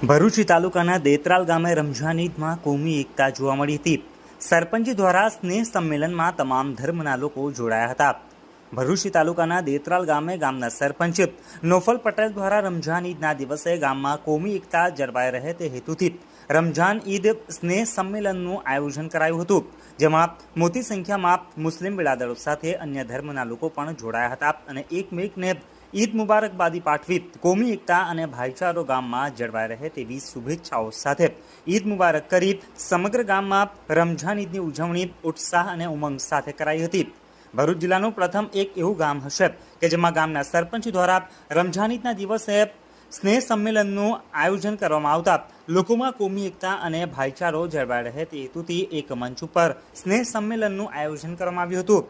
ભરૂચ તાલુકાના દેતરાલ ગામે રમઝાન ઈદમાં કોમી એકતા જોવા મળી હતી. સરપંચ દ્વારા સ્નેહ સંમેલનમાં તમામ ધર્મના લોકો જોડાયા હતા. ભરૂચી તાલુકાના દેતરાલ ગામે ગામના સરપંચ નોફલ પટેલ દ્વારા રમઝાન ઈદના દિવસે ગામમાં કોમી એકતા જળવાઈ રહે તે હેતુથી રમઝાન ઈદ સ્નેહ સંમેલનનું આયોજન કરાયું હતું, જેમાં મોટી સંખ્યામાં મુસ્લિમ બિરાદરો સાથે અન્ય ધર્મના લોકો પણ જોડાયા હતા અને એકમેકને ઈદ મુબારકબાદી પાઠવી કોમી એકતા અને ભાઈચારો ગામમાં જળવાઈ રહે તેવી શુભેચ્છાઓ સાથે ઈદ મુબારક કરી સમગ્ર ગામમાં રમઝાન ઈદની ઉજવણી ઉત્સાહ અને ઉમંગ સાથે કરાઈ હતી. ભરૂચ જિલ્લાનું પ્રથમ એક એવું ગામ હશે કે જેમાં ગામના સરપંચ દ્વારા રમઝાન ઈદના દિવસે સ્નેહ સંમેલનનું આયોજન કરવામાં આવતા લોકોમાં કોમી એકતા અને ભાઈચારો જળવાઈ રહે તે હેતુથી એક મંચ ઉપર સ્નેહ સંમેલનનું આયોજન કરવામાં આવ્યું હતું.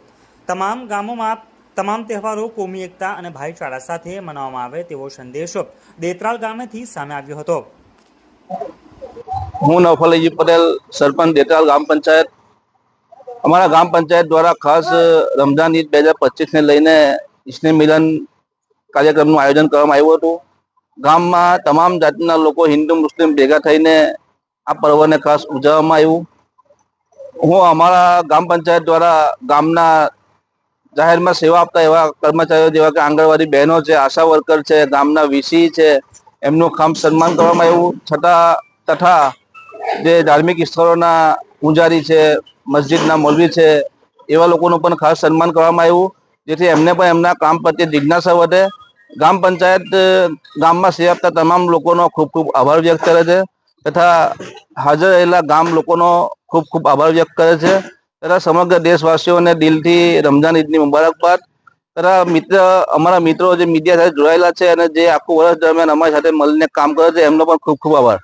તમામ ગામોમાં તમામ તહેવારો, કોમી એકતા અને ભાઈચારા સાથે મનાવવામાં આવે તેવો સંદેશો દેતરાલ ગામેથી સામે આવ્યો હતો. હું નવફલજી પટેલ, સરપંચ દેતરાલ ગામ પંચાયત. અમારા ગામ પંચાયત દ્વારા ખાસ રમઝાન ઈદ બે હજાર પચીસને લઈને સ્નેહ મિલન કાર્યક્રમનું આયોજન કરવામાં આવ્યું હતું. ગામમાં તમામ જાતના લોકો, હિન્દુ, મુસ્લિમ ભેગા થઈને આ પર્વને ખાસ ઉજવવામાં આવ્યું. હું અમારા ગામ પંચાયત દ્વારા ગામના જાહેરમાં સેવા આપતા એવા કર્મચારીઓ જેવા કે આંગણવાડી બહેનો છે, આશા વર્કર છે, ગામના વીસી છે, એમનું ખામ સન્માન કરવામાં આવ્યું છતાં તથા જે ધાર્મિક સ્થળોના પૂજારી છે, મસ્જિદના મૌલવી છે, એવા લોકોનું પણ ખાસ સન્માન કરવામાં આવ્યું, જેથી એમને પણ એમના કામ પ્રત્યે જિજ્ઞાસા વધે. ગામ પંચાયત ગામમાં સેવા આપતા તમામ લોકોનો ખૂબ ખૂબ આભાર વ્યક્ત કરે છે, તથા હાજર રહેલા ગામ લોકોનો ખૂબ ખૂબ આભાર વ્યક્ત કરે છે. તથા સમગ્ર દેશવાસીઓને દિલથી રમઝાન ઈદની મુબારકબાદ. તથા મિત્ર, અમારા મિત્રો જે મીડિયા સાથે જોડાયેલા છે અને જે આખું વર્ષ દરમિયાન અમારી સાથે મળીને કામ કરે છે, એમનો પણ ખૂબ ખૂબ આભાર.